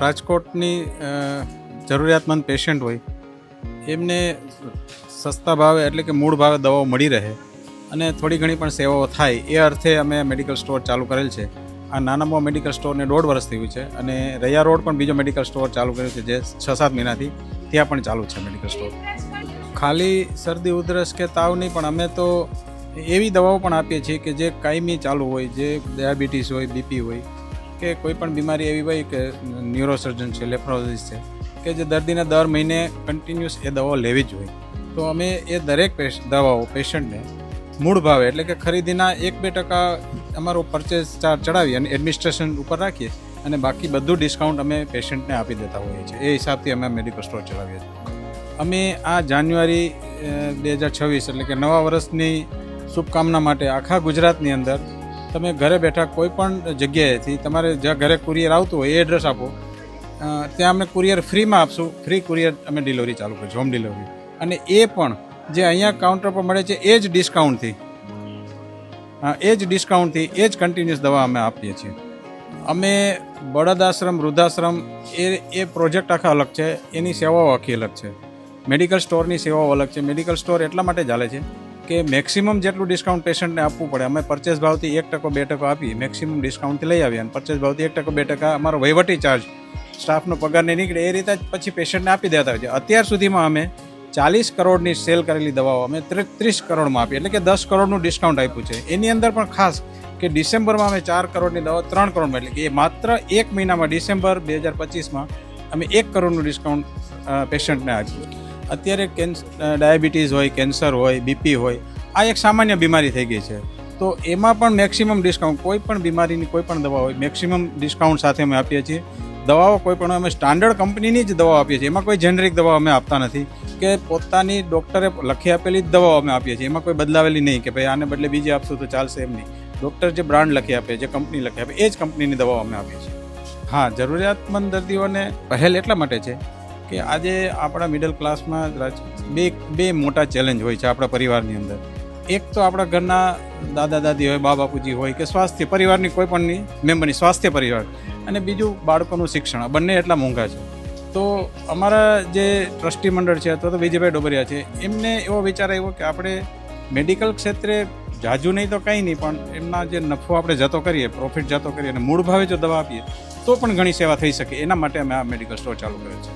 રાજકોટની જરૂરિયાતમંદ પેશન્ટ હોય, એમને સસ્તા ભાવે એટલે કે મૂળ ભાવે દવાઓ મળી રહે અને થોડી ઘણી પણ સેવાઓ થાય, એ અર્થે અમે મેડિકલ સ્ટોર ચાલુ કરેલ છે. આ નાનામાં મેડિકલ સ્ટોરને દોઢ વર્ષ થયું છે અને રૈયા રોડ પણ બીજો મેડિકલ સ્ટોર ચાલુ કર્યો છે જે છ સાત મહિનાથી ત્યાં પણ ચાલુ છે મેડિકલ સ્ટોર ખાલી શરદી, ઉધરસ કે તાવ નહીં, પણ અમે તો એવી દવાઓ પણ આપીએ છીએ કે જે કાયમી ચાલુ હોય, જે ડાયાબિટીસ હોય, બીપી હોય કે કોઈ પણ બીમારી એવી હોય કે ન્યુરોસર્જન છે લેફ્રોસિસ છે, કે જે દર્દીને દર મહિને કન્ટિન્યુઅસ એ દવાઓ લેવી જ હોય. તો અમે એ દરેક દવાઓ પેશન્ટને મૂળ ભાવે, એટલે કે ખરીદીના એક બે ટકા અમારો પરચેસ ચાર્જ ચડાવી અને એડમિનિસ્ટ્રેશન ઉપર રાખીએ અને બાકી બધું ડિસ્કાઉન્ટ અમે પેશન્ટને આપી દેતા હોઈએ છીએ. એ હિસાબથી અમે મેડિકલ સ્ટોર ચલાવીએ છીએ. અમે આ જાન્યુઆરી બે હજાર છવ્વીસ એટલે કે નવા વર્ષની શુભકામના માટે આખા ગુજરાતની અંદર તમે ઘરે બેઠા કોઈ પણ જગ્યાએથી તમારે જ્યાં ઘરે કુરિયર આવતું હોય એ એડ્રેસ આપો. ત્યાં અમે કુરિયર ફ્રીમાં આપશું. ફ્રી કુરિયર અમે ડિલિવરી ચાલુ કરીશું હોમ ડિલિવરી અને એ પણ જે અહીંયા કાઉન્ટર પર મળે છે, એ જ ડિસ્કાઉન્ટથી હા, એ જ ડિસ્કાઉન્ટથી એ જ કન્ટિન્યુઅસ દવા અમે આપીએ છીએ. અમે બળદ આશ્રમ વૃદ્ધાશ્રમ, એ એ પ્રોજેક્ટ આખા અલગ છે. એની સેવાઓ આખી અલગ છે. મેડિકલ સ્ટોરની સેવાઓ અલગ છે. મેડિકલ સ્ટોર એટલા માટે ચાલે છે કે મેક્સિમમ જેટલું ડિસ્કાઉન્ટ પેશન્ટને આપવું પડે, અમે પરચેસ ભાવથી એક ટકો, બે ટકો આપી મેક્સિમમ ડિસ્કાઉન્ટથી લઈ આવીએ અને પરચેસ ભાવથી એક ટકો, બે ટકા અમારો વહીવટી ચાર્જ સ્ટાફનો પગાર નહીં નીકળે, એ રીતે જ પછી પેશન્ટને આપી દેતા હોય છે અત્યાર સુધીમાં અમે ચાલીસ કરોડની સેલ કરેલી દવાઓ અમે ત્રી- ત્રીસ કરોડમાં આપી એટલે કે દસ કરોડનું ડિસ્કાઉન્ટ આપ્યું છે. એની અંદર પણ ખાસ કે ડિસેમ્બરમાં અમે ચાર કરોડની દવા ત્રણ કરોડમાં, એટલે કે એ માત્ર એક મહિનામાં ડિસેમ્બર બે હજાર પચીસમાં અમે એક કરોડનું ડિસ્કાઉન્ટ પેશન્ટને આપ્યું. અત્યારે કેન્સ ડાયાબિટીસ હોય, કેન્સર હોય, બીપી હોય, આ એક સામાન્ય બીમારી થઈ ગઈ છે. તો એમાં પણ મેક્સિમમ ડિસ્કાઉન્ટ, કોઈ પણ બીમારીની કોઈ પણ દવા હોય, મેક્સિમમ ડિસ્કાઉન્ટ સાથે અમે આપીએ છીએ. દવાઓ કોઈ પણ અમે સ્ટાન્ડર્ડ કંપનીની જ દવાઓ આપીએ છીએ. એમાં કોઈ જેનરિક દવા અમે આપતા નથી કે પોતાની ડૉક્ટરે લખી આપેલી જ દવાઓ અમે આપીએ છીએ. એમાં કોઈ બદલાવેલી નહીં કે ભાઈ આને બદલે બીજી આપશું તો ચાલશે એમ નહીં. ડૉક્ટર જે બ્રાન્ડ લખી આપે, જે કંપની લખી આપે, એ જ કંપનીની દવાઓ અમે આપીએ છીએ. હા, જરૂરિયાતમંદ દર્દીઓને પહેલ એટલા માટે છે કે આજે આપણા મિડલ ક્લાસમાં બે બે મોટા ચેલેન્જ હોય છે આપણા પરિવારની અંદર. એક તો આપણા ઘરના દાદા દાદી હોય, બા બાપુજી હોય કે સ્વાસ્થ્ય, પરિવારની કોઈ પણની મેમ્બરની સ્વાસ્થ્ય પરિવાર અને બીજું બાળકોનું શિક્ષણ બંને એટલા મોંઘા છે. તો અમારા જે ટ્રસ્ટી મંડળ છે અથવા તો વિજયભાઈ ડોબરિયા છે, એમને એવો વિચાર આવ્યો કે આપણે મેડિકલ ક્ષેત્રે જાજુ નહીં તો કંઈ નહીં, પણ એમના જે નફો આપણે જતો કરીએ પ્રોફિટ જતો કરીએ અને મૂળ ભાવે જો દવા આપીએ, તો પણ ઘણી સેવા થઈ શકે. એના માટે અમે આ મેડિકલ સ્ટોર ચાલુ કર્યો છે.